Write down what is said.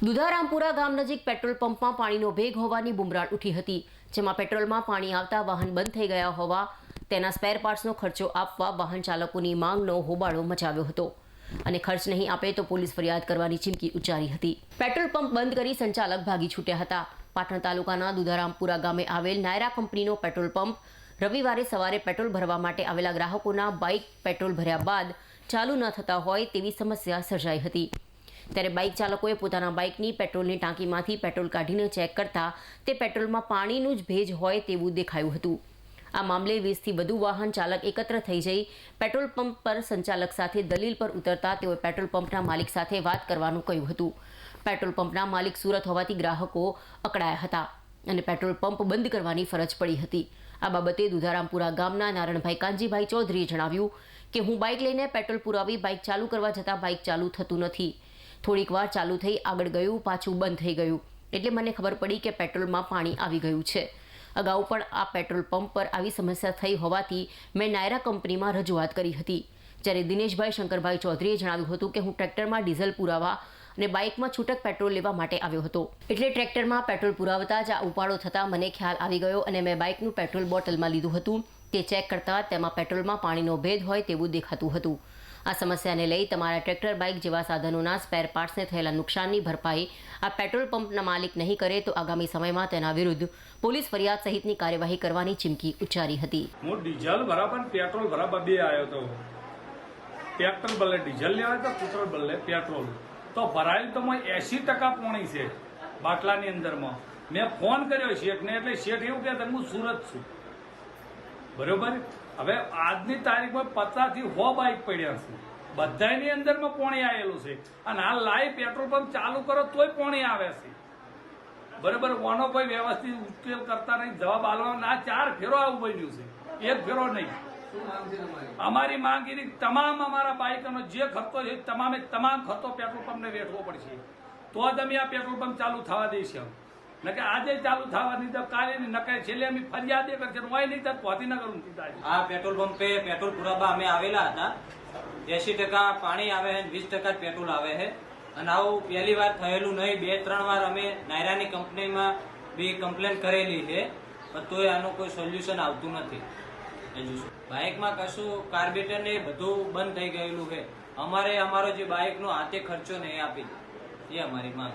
દુધારામપુરા ગામ નજીક પેટ્રોલ પંપમાં પાણીનો ભેગ હોવાની બુમરાણ ઉઠી હતી, જેમાં પેટ્રોલમાં પાણી આવતા વાહન બંધ થઈ ગયા હોવા, તેના સ્પેર પાર્ટ્સનો ખર્ચો આપવા વાહન ચાલકોની માંગનો હોબાળો મચાવ્યો હતો. અને ખર્ચ નહીં આપે તો પોલીસ ફરિયાદ કરવાની ચીમકી ઉચ્ચારી હતી. પેટ્રોલ પંપ બંધ કરી સંચાલક ભાગી છૂટ્યા હતા. પાટણ તાલુકાના દુધારામપુરા ગામે આવેલ નાયરા કંપનીનો પેટ્રોલ પંપ રવિવારે સવારે પેટ્રોલ ભરવા માટે આવેલા ગ્રાહકોના બાઇક પેટ્રોલ ભર્યા બાદ ચાલુ ન થતા હોય તેવી સમસ્યા સર્જાઈ હતી. ત્યારે બાઇક ચાલકોએ પોતાના બાઇકની પેટ્રોલની ટાંકીમાંથી પેટ્રોલ કાઢીને ચેક કરતા તે પેટ્રોલમાં પાણીનું જ ભેજ હોય તેવું દેખાયું હતું. આ મામલે વીસથી વધુ વાહન ચાલક એકત્ર થઈ જઈ પેટ્રોલ પંપ પર સંચાલક સાથે દલીલ પર ઉતરતા તેઓએ પેટ્રોલ પંપના માલિક સાથે વાત કરવાનું કહ્યું હતું. પેટ્રોલ પંપના માલિક સુરત હોવાથી ગ્રાહકો અકળાયા હતા અને પેટ્રોલ પંપ બંધ કરવાની ફરજ પડી હતી. આ બાબતે દુધારામપુરા ગામના નારણભાઈ કાનજીભાઈ ચૌધરીએ જણાવ્યું કે, હું બાઇક લઈને પેટ્રોલ પુરાવી બાઇક ચાલુ કરવા જતાં બાઇક ચાલુ થતું નથી. થોડીક વાર ચાલુ થઈ આગળ ગયું, પાછું બંધ થઈ ગયું. એટલે મને ખબર પડી કે પેટ્રોલમાં પાણી આવી ગયું છે. અગાઉ પણ આ પેટ્રોલ પંપ પર આવી સમસ્યા થઈ હોવાથી મેં નાયરા કંપનીમાં રજૂઆત કરી હતી. જ્યારે દિનેશભાઈ શંકરભાઈ ચૌધરીએ જણાવ્યું હતું કે હું ટ્રેક્ટરમાં ડીઝલ પુરાવા અને બાઇકમાં છૂટક પેટ્રોલ લેવા માટે આવ્યો હતો. એટલે ટ્રેક્ટરમાં પેટ્રોલ પુરાવતા જ આ ઉપાડો થતાં મને ખ્યાલ આવી ગયો અને મેં બાઇકનું પેટ્રોલ બોટલમાં લીધું હતું તે ચેક કરતાં તેમાં પેટ્રોલમાં પાણીનો ભેદ હોય તેવું દેખાતું હતું. આ સમસ્યાને લઈ તમારા ટ્રેક્ટર, બાઇક જેવા સાધનોના સ્પેર પાર્ટ્સને થયેલા નુકસાનની ભરપાઈ આ પેટ્રોલ પંપના માલિક નહીં કરે તો આગામી સમયમાં તેના વિરુદ્ધ પોલીસ ફરિયાદ સહિતની કાર્યવાહી કરવાની ચીમકી ઉચ્ચારી હતી. હું ડીઝલ બરાબર પેટ્રોલ બરાબર બે આવ્યો હતો ટ્રેક્ટર બદલે ડીઝલ લેવાય તો પેટ્રોલ બદલે પેટ્રોલ. તો ભરાયેલ તો મેં એસી ટકા પોણી છે બાટલાની અંદરમાં. મેં ફોન કર્યો શેઠને એટલે શેઠ એવું કહેતા હું સુરત છું. બરોબર? હવે આજની તારીખમાં પચાસથી હો સો બાઇક પડ્યા છે. બધાની અંદરમાં પોણી આવેલું છે. અને આ લાઈવ પેટ્રોલ પંપ ચાલુ કરો તોય પોણી આવે છે. બરોબર? ઓનો કોઈ વ્યવસ્થિત ઉકેલ કરતા નહીં. જવાબ આલવાનો આ ચાર ફેરો આવું બન્યું છે. એક ફેરો નહીં. અમારી માંગીની તમામ અમારા બાઇકનો જે ખર્ચો છે તમામે તમામ ખર્ચો પેટ્રોલ પંપને વેઠવો પડશે. તો જ અમે આ પેટ્રોલ પંપ ચાલુ થવા દઈશું. નકે આજે ચાલુ થવા નહીં તો કાલે નહીં, નકે છેલ્લે અમે ફરિયાદ એ કરશે હોય નહીં તો પહોંચી ઊંચી કરું આ પેટ્રોલ પંપે, પેટ્રોલ પુરાવા અમે આવેલા હતા. એસી ટકા પાણી આવે છે વીસ ટકા પેટ્રોલ આવે છે. અને આવું પહેલી વાર થયેલું નહીં, બે, ત્રણ વાર અમે નાયરાની કંપનીમાં બી કમ્પ્લેન કરેલી છે. પણ તોય આનું કોઈ સોલ્યુશન આવતું નથી. હજુ. બાઇકમાં કશું કાર્બેટર ને બધું બંધ થઈ ગયેલું છે. અમારે અમારો જે બાઇકનો હાથે ખર્ચો નહીં આપી. એ અમારી માંગ.